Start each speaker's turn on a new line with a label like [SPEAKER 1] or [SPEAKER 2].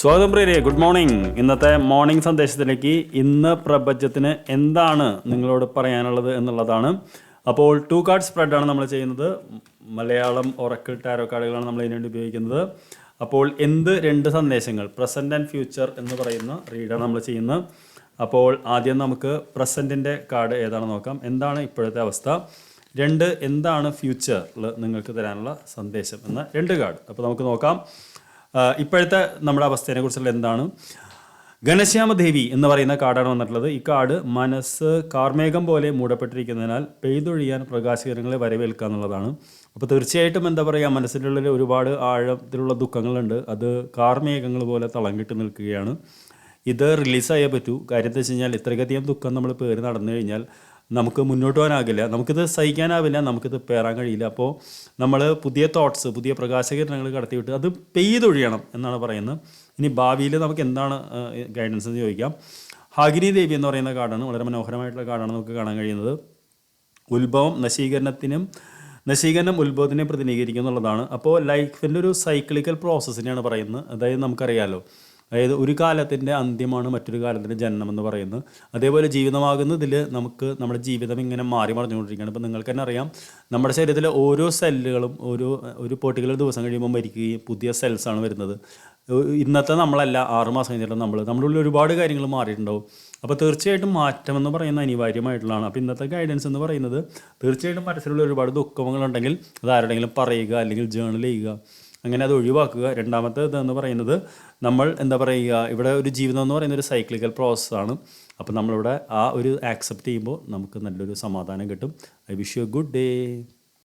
[SPEAKER 1] സ്വാഗതം പ്രിയരെ. Good morning ഇന്നത്തെ മോർണിംഗ് സന്ദേശത്തിലേക്ക് ഇന്ന് പ്രപഞ്ചത്തിന് എന്താണ് നിങ്ങളോട് പറയാനുള്ളത് എന്നുള്ളതാണ്. അപ്പോൾ ടു കാർഡ് സ്പ്രെഡാണ് നമ്മൾ ചെയ്യുന്നത്. മലയാളം ഒറക്കിൾ ടാരോ കാർഡുകളാണ് നമ്മൾ ഇതിനുവേണ്ടി ഉപയോഗിക്കുന്നത്. അപ്പോൾ എന്ത് രണ്ട് സന്ദേശങ്ങൾ? പ്രസന്റ് ആൻഡ് ഫ്യൂച്ചർ എന്ന് പറയുന്ന റീഡാണ് നമ്മൾ ചെയ്യുന്നത്. അപ്പോൾ ആദ്യം നമുക്ക് പ്രസന്റിന്റെ കാർഡ് ഏതാണെന്ന് നോക്കാം. എന്താണ് ഇപ്പോഴത്തെ അവസ്ഥ? രണ്ട് എന്താണ് ഫ്യൂച്ചറിൽ നിങ്ങൾക്ക് തരാനുള്ള സന്ദേശം എന്ന രണ്ട് കാർഡ് അപ്പോൾ നമുക്ക് നോക്കാം. ഇപ്പോഴത്തെ നമ്മുടെ അവസ്ഥയെ കുറിച്ചുള്ള എന്താണ്? ഘനശ്യാമദേവി എന്ന് പറയുന്ന കാടാണ് വന്നിട്ടുള്ളത്. ഈ കാട് മനസ്സ് കാർമേഘം പോലെ മൂടപ്പെട്ടിരിക്കുന്നതിനാൽ പെയ്തൊഴിയാൻ പ്രകാശകരങ്ങളെ വരവേൽക്കുക എന്നുള്ളതാണ്. അപ്പോൾ തീർച്ചയായിട്ടും എന്താ പറയുക മനസ്സിന്റെ ഉള്ളിൽ ഒരുപാട് ആഴത്തിലുള്ള ദുഃഖങ്ങളുണ്ട്. അത് കാർമേഘങ്ങൾ പോലെ തളങ്കിട്ട് നിൽക്കുകയാണ്. ഇത് റിലീസായേ പറ്റൂ. കാര്യം എന്താ വെച്ച് കഴിഞ്ഞാൽ ഇത്രയധികം ദുഃഖം നമ്മൾ പേര് നടന്നു കഴിഞ്ഞാൽ നമുക്ക് മുന്നോട്ട് പോകാനാകില്ല നമുക്കിത് സഹിക്കാനാവില്ല നമുക്കിത് പേറാൻ കഴിയില്ല. അപ്പോൾ നമ്മൾ പുതിയ തോട്ട്സ് പുതിയ പ്രകാശകിരണങ്ങൾ കടത്തിവിട്ട് അത് പെയ്തൊഴിയണം എന്നാണ് പറയുന്നത്. ഇനി ഭാവിയിൽ നമുക്ക് എന്താണ് ഗൈഡൻസ് എന്ന് ചോദിക്കാം. ഹാഗിനി ദേവി എന്ന് പറയുന്ന കാടാണ് വളരെ മനോഹരമായിട്ടുള്ള കാടാണ് നമുക്ക് കാണാൻ കഴിയുന്നത്. ഉത്ഭവം നശീകരണത്തിനും നശീകരണം ഉത്ഭവത്തിനെ പ്രതിനിധീകരിക്കുന്നുള്ളതാണ് അപ്പോൾ ലൈഫിന്റെ ഒരു സൈക്ലിക്കൽ പ്രോസസ്സിനെയാണ് പറയുന്നത്. അതായത് നമുക്കറിയാലോ അതായത് ഒരു കാലത്തിന്റെ അന്ത്യമാണ് മറ്റൊരു കാലത്തിന്റെ ജനനം എന്ന് പറയുന്നത്. അതേപോലെ ജീവിതമാകുന്നതിൽ നമുക്ക് നമ്മുടെ ജീവിതം ഇങ്ങനെ മാറി മറിഞ്ഞുകൊണ്ടിരിക്കുകയാണ്. ഇപ്പോൾ നിങ്ങൾക്ക് തന്നെ അറിയാം നമ്മുടെ ശരീരത്തിലെ ഓരോ സെല്ലുകളും ഓരോ ഒരു പെർട്ടിക്കുലർ ദിവസം കഴിയുമ്പോൾ മരിക്കുകയും പുതിയ സെൽസാണ് വരുന്നത്. ഇന്നത്തെ നമ്മളല്ല ആറ് മാസം കഴിഞ്ഞിട്ട് നമ്മൾ നമ്മുടെ ഉള്ളിൽ ഒരുപാട് കാര്യങ്ങൾ മാറിയിട്ടുണ്ടാവും. അപ്പോൾ തീർച്ചയായിട്ടും മാറ്റം എന്ന് പറയുന്നത് അനിവാര്യമായിട്ടുള്ളതാണ്. അപ്പോൾ ഇന്നത്തെ ഗൈഡൻസ് എന്ന് പറയുന്നത് തീർച്ചയായിട്ടും മനസ്സിലുള്ള ഒരുപാട് ദുഃഖങ്ങളുണ്ടെങ്കിൽ അത് ആരുടെങ്കിലും പറയുക അല്ലെങ്കിൽ ജേണൽ ചെയ്യുക. അങ്ങനെ അത് ഒഴിവാക്കുക. രണ്ടാമത്തെ എന്ന് പറയുന്നത് നമ്മൾ എന്താ പറയുക ഇവിടെ ഒരു ജീവിതം എന്ന് പറയുന്ന ഒരു സൈക്ലിക്കൽ പ്രോസസ്സാണ് അപ്പോൾ നമ്മളിവിടെ ആ ഒരു ആക്സെപ്റ്റ് ചെയ്യുമ്പോൾ നമുക്ക് നല്ലൊരു സമാധാനം കിട്ടും. I wish you good day